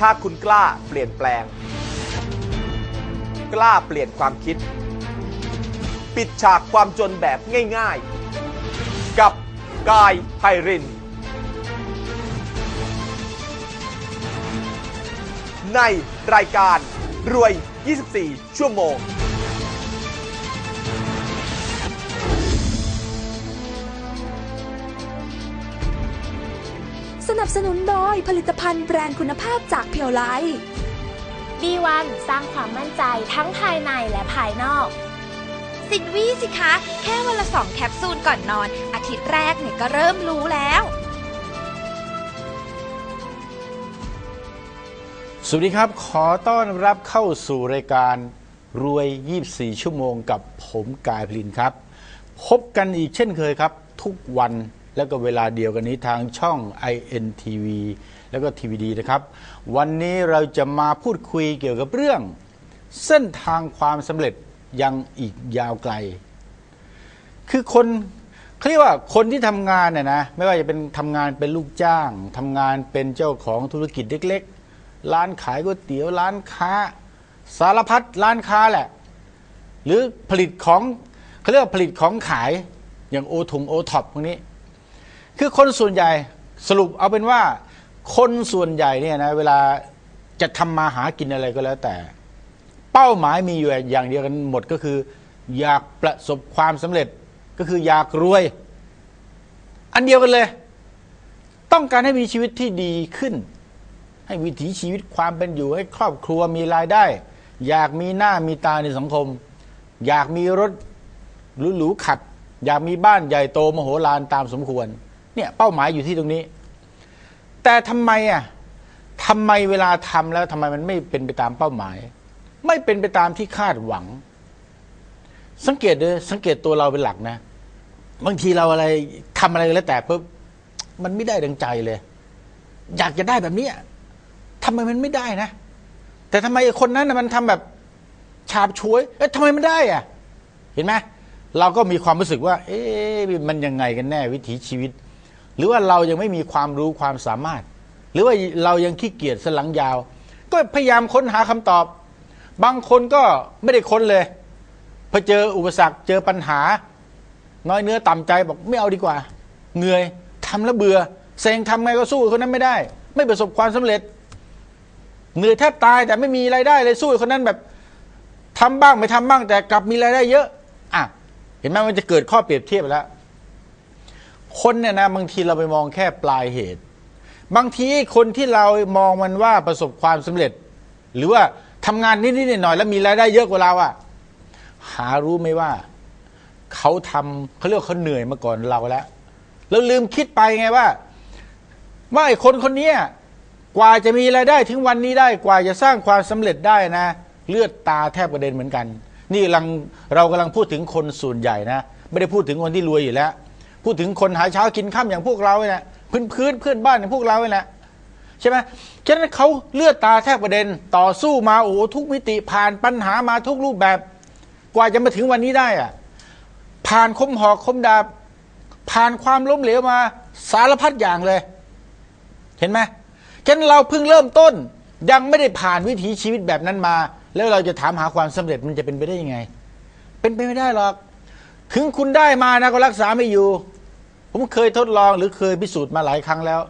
ถ้าคุณกล้าเปลี่ยนแปลง กล้าเปลี่ยนความคิด ปิดฉากความจนแบบง่ายๆ กับกายไพริน ในรายการรวย 24 ชั่วโมง สนับสนุนโดยผลิตภัณฑ์แบรนด์คุณภาพจากเพียวไล B1 สร้างความมั่นใจทั้งภายในและภายนอก สินวี่สิคะ แค่วันละสองแคปซูลก่อนนอน อาทิตย์แรกเนี่ยก็เริ่มรู้แล้ว สวัสดีครับ ขอต้อนรับเข้าสู่รายการรวย 24 ชั่วโมงกับผมกายพลินครับ พบกันอีกเช่นเคยครับ ทุกวัน แล้วก็เวลาเดียวกันนี้ทางช่อง INTV แล้วก็ TVD นะครับ วันนี้เราจะมาพูดคุยเกี่ยวกับเรื่อง เส้นทางความสำเร็จยังอีกยาวไกล คือคนเขาเรียกว่าคนที่ทำงานเนี่ยนะไม่ว่าจะเป็นทำงานเป็นลูกจ้างทำงานเป็นเจ้าของธุรกิจเล็กๆ ร้านขายก๋วยเตี๋ยวร้านค้า สารพัดร้านค้าแหละ หรือผลิตของเขาเรียกว่าผลิตของขายอย่างโอทงโอท็อปพวกนี้ คือคนส่วนใหญ่สรุปเอาเป็นว่า คนส่วนใหญ่เนี่ยนะเวลาจะทำมาหากินอะไรก็แล้วแต่ เป้าหมายมีอยู่อย่างเดียวกันหมดก็คือ อยากประสบความสำเร็จก็คืออยากรวย อันเดียวกันเลย ต้องการให้มีชีวิตที่ดีขึ้น ให้วิถีชีวิตความเป็นอยู่ให้ครอบครัวมีรายได้ อยากมีหน้ามีตาในสังคม อยากมีรถหรูๆขับ อยากมีบ้านใหญ่โตมโหฬารตามสมควร เนี่ยเป้าหมายอยู่ที่ตรงนี้ แต่ทำไมอะทำไมเวลาทำแล้วทำไมมันไม่เป็นไปตามเป้าหมาย ไม่เป็นไปตามที่คาดหวัง สังเกตเลยสังเกตตัวเราเป็นหลักนะ บางทีเราอะไรทำอะไรแล้วแต่ปุ๊บมันไม่ได้ดังใจเลย อยากจะได้แบบนี้ยทำไมมันไม่ได้นะ แต่ทำไมคนนั้นนะมันทำแบบฉาบฉวย เอ๊ะทำไมมันได้อะ เห็นไหมเราก็มีความรู้สึกว่า เอ๊ะมันยังไงกันแน่วิถีชีวิต หรือว่าเรายังไม่มีความรู้ความสามารถ หรือว่าเรายังขี้เกียจสลังยาว ก็พยายามค้นหาคำตอบ บางคนก็ไม่ได้ค้นเลยพอเจออุปสรรคเจอปัญหา น้อยเนื้อต่ำใจบอกไม่เอาดีกว่าเหนื่อยทำแล้วเบื่อเซ็งทำไงก็สู้คนนั้นไม่ได้ ไม่ประสบความสำเร็จ เหนื่อยแทบตายแต่ไม่มีรายได้เลยสู้คนนั้นแบบทำบ้างไม่ทำบ้างแต่กลับมีรายได้เยอะอะเห็นไหมมันจะเกิดข้อเปรียบเทียบแล้ว คนเนี่ยนะบางทีเราไปมองแค่ปลายเหตุ บางทีคนที่เรามองมันว่าประสบความสำเร็จ หรือว่าทำงานนิดๆหน่อยๆแล้วมีรายได้เยอะกว่าเราอะหารู้ไหมว่าเขาทำเขาเรียกเขาเหนื่อยมาก่อนเราแล้วแล้วลืมคิดไปไงว่า ว่าไอ้คนคนนี้กว่าจะมีรายได้ถึงวันนี้ได้กว่าจะสร้างความสำเร็จได้นะ เลือดตาแทบกระเด็นเหมือนกัน นี่กำลังเรากำลังพูดถึงคนส่วนใหญ่นะ ไม่ได้พูดถึงคนที่รวยอยู่แล้ว พูดถึงคนหาเช้ากินข้ามอย่างพวกเราเนี่ย พื้นพื้นเพื่อนบ้านอย่างพวกเราเนี่ยใช่ไหมฉะนั้นเขาเลือดตาแทบกระเด็นต่อสู้มาโอ้ทุกมิติผ่านปัญหามาทุกรูปแบบ กว่าจะมาถึงวันนี้ได้อะผ่านคมหอกคมดาบ ผ่านความล้มเหลวมาสารพัดอย่างเลย เห็นไหมฉะนั้นเราเพิ่งเริ่มต้นยังไม่ได้ผ่านวิถีชีวิตแบบนั้นมา แล้วเราจะถามหาความสำเร็จมันจะเป็นไปได้ยังไง เป็นไปไม่ได้หรอก ถึงคุณได้มานะก็รักษาไม่อยู่ ผมเคยทดลองหรือเคยพิสูจน์มาหลายครั้งแล้ว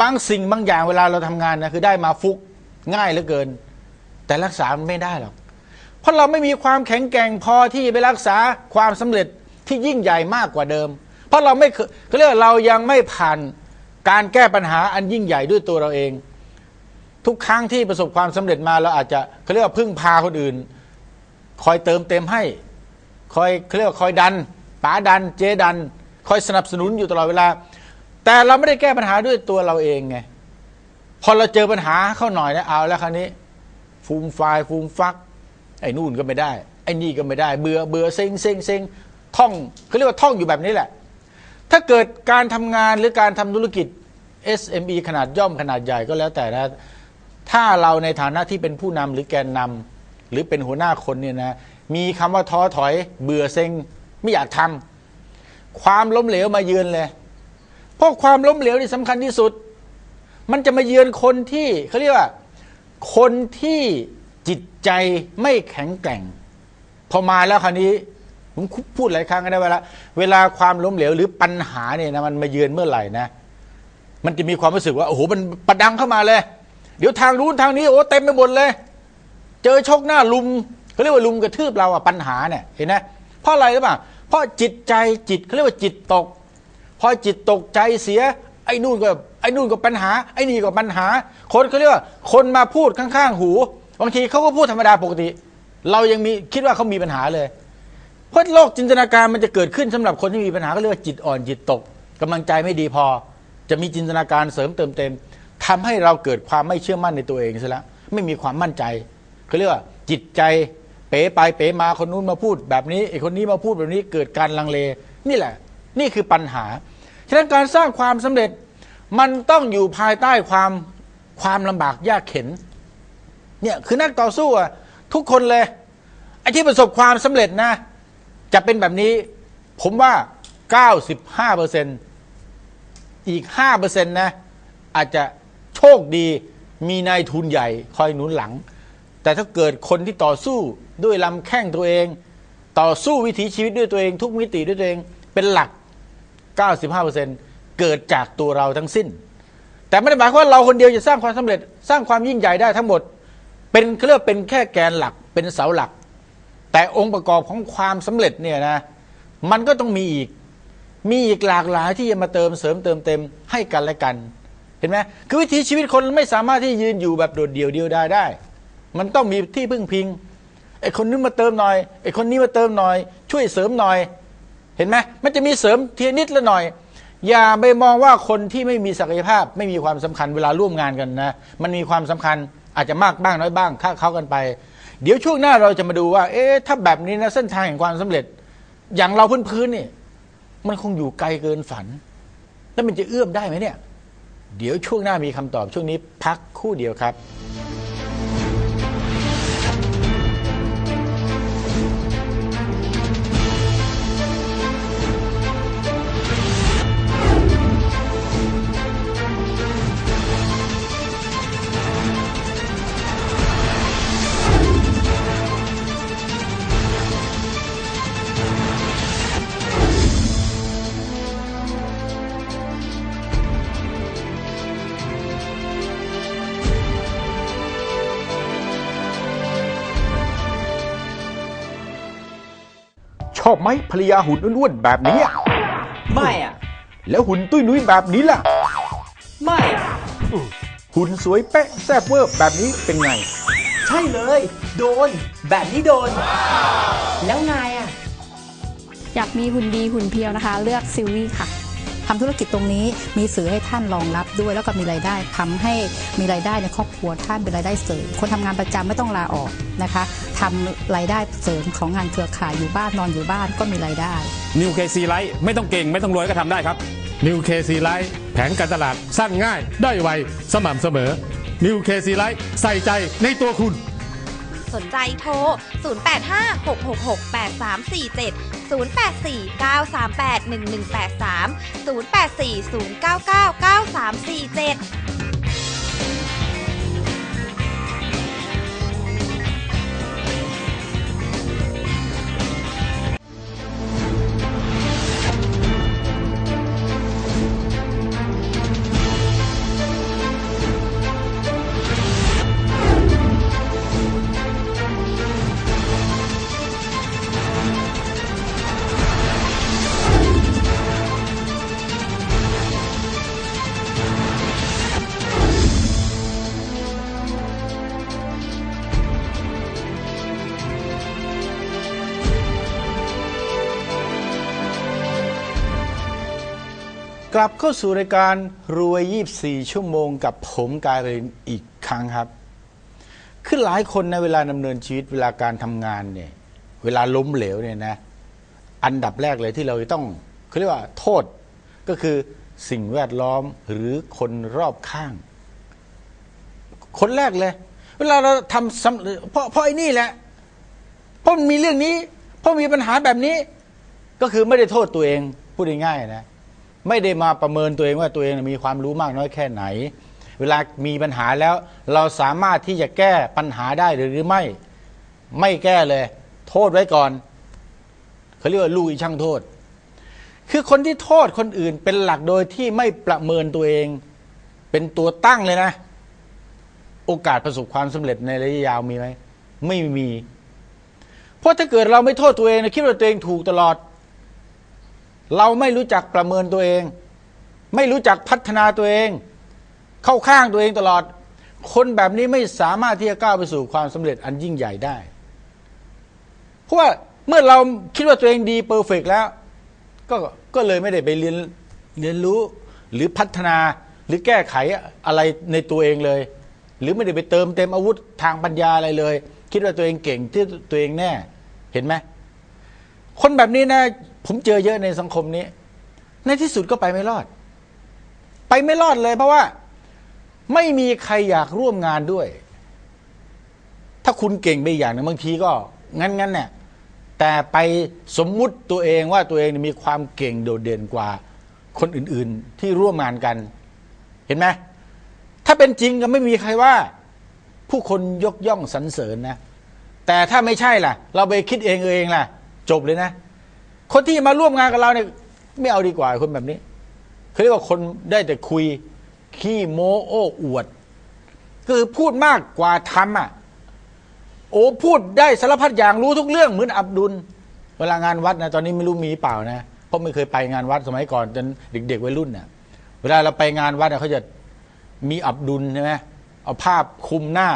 บางสิ่งบางอย่างเวลาเราทำงานนะคือได้มาฟุกง่ายเหลือเกิน แต่รักษามันไม่ได้หรอกเพราะเราไม่มีความแข็งแกร่งพอที่จะไปรักษาความสำเร็จที่ยิ่งใหญ่มากกว่าเดิม เพราะเราไม่เคยเขาเรียกว่าเรายังไม่ผ่านการแก้ปัญหาอันยิ่งใหญ่ด้วยตัวเราเอง ทุกครั้งที่ประสบความสำเร็จมาเราอาจจะเขาเรียกว่าพึ่งพาคนอื่น คอยเติมเต็มให้ คอยเขาเรียกว่าคอยดันป๋าดันเจดัน คอยสนับสนุนอยู่ตลอดเวลา แต่เราไม่ได้แก้ปัญหาด้วยตัวเราเองไงพอเราเจอปัญหาเข้าหน่อยนะเอาแล้วคราวนี้ ฟูมไฟายฟูมฟัก ไอ้นู่นก็ไม่ได้ ไอ้นี่ก็ไม่ได้ เบื่อเบื่อเซ็งเซ็งเซ็งท่องเขาเรียกว่าท่องอยู่แบบนี้แหละ ถ้าเกิดการทำงานหรือการทำธุรกิจ SME ขนาดย่อมขนาดใหญ่ก็แล้วแต่นะถ้าเราในฐานะที่เป็นผู้นำหรือแกนนำหรือเป็นหัวหน้าคนเนี่ยนะ มีคำว่าท้อถอยเบื่อเซ็งไม่อยากทำความล้มเหลวมาเยือนเลยเพราะความล้มเหลวนี่สำคัญที่สุด มันจะมาเยือนคนที่เขาเรียกว่า คนที่จิตใจไม่แข็งแกร่ง พอมาแล้วคราวนี้ผมพูดหลายครั้งนะเวลาเวลาความล้มเหลวหรือปัญหาเนี่ยนะมันมาเยือนเมื่อไหร่นะมันจะมีความรู้สึกว่าโอ้โหมันประดังเข้ามาเลย เดี๋ยวทางนู้นทางนี้โอ้เต็มไปหมดเลย เจอชกหน้าลุม เขาเรียกว่าลุมกระทืบเราอะปัญหาเนี่ยเห็นไหมเพราะอะไรหรือเปล่าเพราะจิตใจจิตเขาเรียกว่าจิตตก พอจิตตกใจเสีย ไอ้นู่นก็ไอ้นู่นก็ปัญหา ไอ้นี่ก็ปัญหา คนเขาเรียกว่า คนมาพูดข้างๆหูบางทีเขาก็พูดธรรมดาปกติ เรายังมีคิดว่าเขามีปัญหาเลยเพราะโลกจินตนาการมันจะเกิดขึ้นสำหรับคนที่มีปัญหาก็เรียกว่าจิตอ่อนจิตตกกำลังใจไม่ดีพอ จะมีจินตนาการเสริมเติมเต็มทำให้เราเกิดความไม่เชื่อมั่นในตัวเองซะแล้วไม่มีความมั่นใจเขาเรียกว่าจิตใจ เป๋ไปเป๋มาคนนู้นมาพูดแบบนี้ไอ้คนนี้มาพูดแบบนี้เกิดการลังเล นี่แหละ นี่คือปัญหาฉะนั้นการสร้างความสำเร็จมันต้องอยู่ภายใต้ความความลำบากยากเข็นเนี่ยคือนักต่อสู้อะทุกคนเลยไอ้ที่ประสบความสำเร็จนะ จะเป็นแบบนี้ ผมว่า 95เปอร์เซ็นอีก5เปอร์เซ็นนะ อาจจะโชคดีมีนายทุนใหญ่คอยหนุนหลัง แต่ถ้าเกิดคนที่ต่อสู้ด้วยลำแข้งตัวเอง ต่อสู้วิถีชีวิตด้วยตัวเอง ทุกมิติด้วยตัวเองเป็นหลัก 95%เกิดจากตัวเราทั้งสิ้น แต่ไม่ได้หมายความว่าเราคนเดียวจะสร้างความสำเร็จ สร้างความยิ่งใหญ่ได้ทั้งหมด เป็นเขาเรียกว่าเป็นแค่แกนหลักเป็นเสาหลัก แต่องค์ประกอบของความสำเร็จเนี่ยนะ มันก็ต้องมีอีกมีอีกหลากหลายที่จะมาเติมเสริมเติมเต็มให้กันและกัน เห็นไหมคือวิถีชีวิตคนไม่สามารถที่ยืนอยู่แบบโดดเดี่ยวเดียวได้ได้ มันต้องมีที่พึ่งพิงไอ้คนนี้มาเติมหน่อยไอ้คนนี้มาเติมหน่อย ช่วยเสริมหน่อย เห็นไหมมันจะมีเสริมเทียนิดละหน่อย อย่าไปมองว่าคนที่ไม่มีศักยภาพ ไม่มีความสำคัญเวลาร่วมงานกันนะ มันมีความสำคัญอาจจะมากบ้างน้อยบ้างค่าเขากันไป เดี๋ยวช่วงหน้าเราจะมาดูว่า เอ๊ะถ้าแบบนี้นะเส้นทางแห่งความสำเร็จ อย่างเราพื้นๆนี่มันคงอยู่ไกลเกินฝัน แล้วมันจะเอื้อมได้ไหมเนี่ย เดี๋ยวช่วงหน้ามีคำตอบช่วงนี้พักคู่เดียวครับ อบไหมภรรยาหุ่นอ้วนๆแบบนี้อะไม่อะ แล้วหุ่นตุ้ยนุ้ยแบบนี้ล่ะ ไม่หุ่นสวยเป๊ะแซ่บเวอร์แบบนี้เป็นไง ใช่เลย โดน แบบนี้โดน แล้วไงอะ อยากมีหุ่นดีหุ่นเพียวนะคะ เลือกซิลวี่ค่ะ ทำธุรกิจตรงนี้มีสื่อให้ท่านรองรับด้วย แล้วก็มีรายได้ทำให้มีรายได้ในครอบครัวท่านเป็นรายได้เสริมคนทำงานประจำไม่ต้องลาออกนะคะทำรายได้เสริมของงานเครือข่ายอยู่บ้านนอนอยู่บ้านก็มีรายได้นิวเคซีไลท์ไม่ต้องเก่งไม่ต้องรวยก็ทำได้ครับนิวเคซีไลท์แผนการตลาดสั้นง่าย ได้ไว สม่ำเสมอนิวเคซีไลท์ใส่ใจในตัวคุณ สนใจโทร 0856668347 0849381183 0840999347 กลับเข้าสู่รายการรวย 24 ชั่วโมงกับผมกายรินอีกครั้งครับ คือหลายคนในเวลาดำเนินชีวิตเวลาการทำงานเนี่ย เวลาล้มเหลวเนี่ยนะ อันดับแรกเลยที่เราจะต้องเขาเรียกว่าโทษก็คือสิ่งแวดล้อมหรือคนรอบข้าง คนแรกเลย เวลาเราทำสำเร็จเพราะเพราะไอ้นี่แหละ เพราะมันมีเรื่องนี้ เพราะมีปัญหาแบบนี้ ก็คือไม่ได้โทษตัวเองพูดง่ายๆนะ ไม่ได้มาประเมินตัวเองว่าตัวเองมีความรู้มากน้อยแค่ไหน เวลามีปัญหาแล้ว เราสามารถที่จะแก้ปัญหาได้หรือไม่ ไม่แก้เลย โทษไว้ก่อนเขาเรียกว่าลูกอีช่างโทษ คือคนที่โทษคนอื่นเป็นหลักโดยที่ไม่ประเมินตัวเอง เป็นตัวตั้งเลยนะ โอกาสประสบความสำเร็จในระยะยาวมีไหมไม่มี เพราะถ้าเกิดเราไม่โทษตัวเองนะคิดว่าตัวเองถูกตลอด เราไม่รู้จักประเมินตัวเอง ไม่รู้จักพัฒนาตัวเอง เข้าข้างตัวเองตลอด คนแบบนี้ไม่สามารถที่จะก้าวไปสู่ความสำเร็จอันยิ่งใหญ่ได้ เพราะว่าเมื่อเราคิดว่าตัวเองดีเพอร์เฟกแล้ว ก็ก็เลยไม่ได้ไปเรียนเรียนรู้หรือพัฒนาหรือแก้ไขอะไรในตัวเองเลย หรือไม่ได้ไปเติมเต็มอาวุธทางปัญญาอะไรเลย คิดว่าตัวเองเก่งที่ตัวเองแน่ เห็นไหมคนแบบนี้นะ ผมเจอเยอะในสังคมนี้ ในที่สุดก็ไปไม่รอด ไปไม่รอดเลย เพราะว่า ไม่มีใครอยากร่วมงานด้วย ถ้าคุณเก่งไปอย่างนึงบางทีก็ งั้นงั้นเนี่ยแต่ไปสมมุติตัวเองว่าตัวเองมีความเก่งโดดเด่นกว่า คนอื่นๆที่ร่วมงานกัน เห็นไหมถ้าเป็นจริงก็ไม่มีใครว่า ผู้คนยกย่องสรรเสริญนะ แต่ถ้าไม่ใช่ล่ะ เราไปคิดเองเองล่ะ จบเลยนะ คนที่มาร่วมงานกับเราเนี่ยไม่เอาดีกว่าคนแบบนี้เขาเรียกว่าคนได้แต่คุยขี้โม้โอ้อวด คือพูดมากกว่าทำอะ โอ้พูดได้สารพัดอย่างรู้ทุกเรื่องเหมือนอับดุล เวลางานวัดนะตอนนี้ไม่รู้มีเปล่านะเพราะไม่เคยไปงานวัดสมัยก่อนจนเด็กๆวัยรุ่นเนี่ยเวลาเราไปงานวัดน่ะเขาจะมีอับดุลใช่ไหมเอาภาพคุมหน้า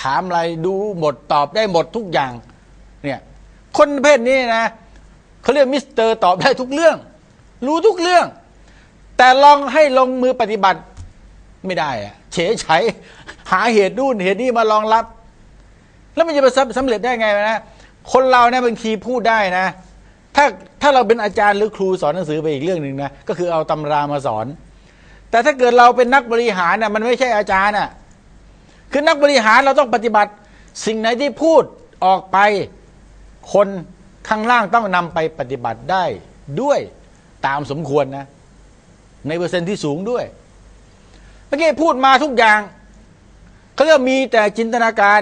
ถามอะไรดูหมดตอบได้หมดทุกอย่าง เนี่ย คนประเพศนี้นะ เขาเรียกมิสเตอร์ตอบได้ทุกเรื่อง รู้ทุกเรื่อง แต่ลองให้ลงมือปฏิบัติไม่ได้อะเฉยไฉหาเหตุนู่นเหตุนี้มารองรับ แล้วมันจะไปสำเร็จได้ไงนะคนเราเนี่ยบางทีพูดได้นะ ถ้าถ้าเราเป็นอาจารย์หรือครูสอนหนังสือไปอีกเรื่องหนึ่งนะก็คือเอาตำรามาสอน แต่ถ้าเกิดเราเป็นนักบริหารน่ะมันไม่ใช่อาจารย์น่ะคือนักบริหารเราต้องปฏิบัติ สิ่งไหนที่พูดออกไป คน ข้างล่างต้องนำไปปฏิบัติได้ด้วยตามสมควรนะ ในเปอร์เซ็นต์ที่สูงด้วยเมื่อกี้พูดมาทุกอย่างเขาเรียกมีแต่จินตนาการ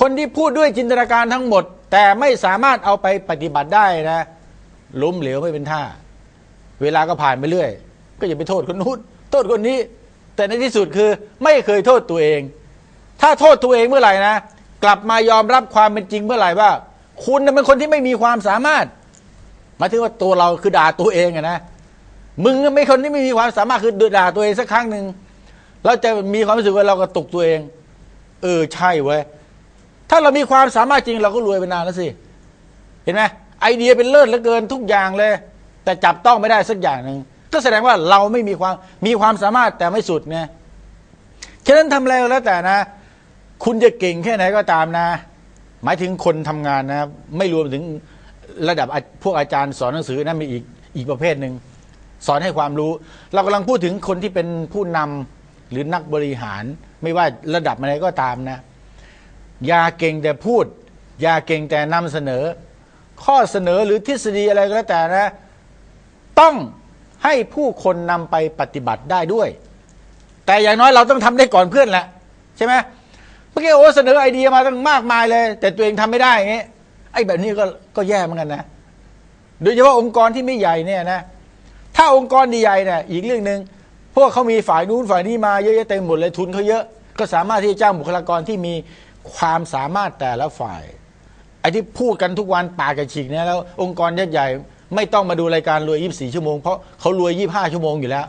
คนที่พูดด้วยจินตนาการทั้งหมด แต่ไม่สามารถเอาไปปฏิบัติได้นะล้มเหลวไม่เป็นท่า เวลาก็ผ่านไปเรื่อย ก็อย่าไปโทษคนนู้นโทษคนนี้ แต่ในที่สุดคือไม่เคยโทษตัวเอง ถ้าโทษตัวเองเมื่อไหร่นะ กลับมายอมรับความเป็นจริงเมื่อไหร่ว่า คุณเป็นคนที่ไม่มีความสามารถหมายถึงว่าตัวเราคือด่าตัวเองอะนะมึงไม่คนที่ไม่มีความสามารถคือด่าตัวเองสักครั้งหนึ่งเราจะมีความรู้สึกว่าเรากระตุกตัวเอง เออใช่เว้ยถ้าเรามีความสามารถจริงเราก็รวยไปนานแล้วสิเห็นไหมไอเดียเป็นเลิศเหลือเกินทุกอย่างเลย แต่จับต้องไม่ได้สักอย่างหนึ่งก็แสดงว่าเราไม่มีความมีความสามารถแต่ไม่สุดไงฉะนั้นทำอะไรแล้วแต่นะ คุณจะเก่งแค่ไหนก็ตามนะ หมายถึงคนทำงานนะไม่รวมถึงระดับพวกอาจารย์สอนหนังสือนั่นมีอีกอีกประเภทหนึ่งสอนให้ความรู้ เรากำลังพูดถึงคนที่เป็นผู้นำหรือนักบริหาร ไม่ว่าระดับอะไรก็ตามนะอย่าเก่งแต่พูด อย่าเก่งแต่นำเสนอ ข้อเสนอหรือทฤษฎีอะไรก็แล้วแต่นะ ต้องให้ผู้คนนำไปปฏิบัติได้ด้วย แต่อย่างน้อยเราต้องทำได้ก่อนเพื่อนแหละใช่ไหม มื่อกี้โอ้เสนอไอเดียมาตั้งมากมายเลย แต่ตัวเองทำไม่ได้อย่างงี้ไอ้แบบนี้ก็ก็แย่เหมือนกันนะโดยเฉพาะองค์กรที่ไม่ใหญ่เนี่ยนะถ้าองค์กรใหญ่เนี่ยอีกเรื่องหนึ่งพวกเขามีฝ่ายนู้นฝ่ายนี้มาเยอะแยะเต็มหมดเลยทุนเขาเยอะก็สามารถที่จะจ้างบุคลากรที่มีความสามารถแต่ละฝ่ายไอ้ที่พูดกันทุกวันปากกระฉีกเนี่ยแล้วองค์กรใหญ่ ไม่ต้องมาดูรายการรวย 24 ชั่วโมงเพราะเขารวย 25 ชั่วโมงอยู่แล้ว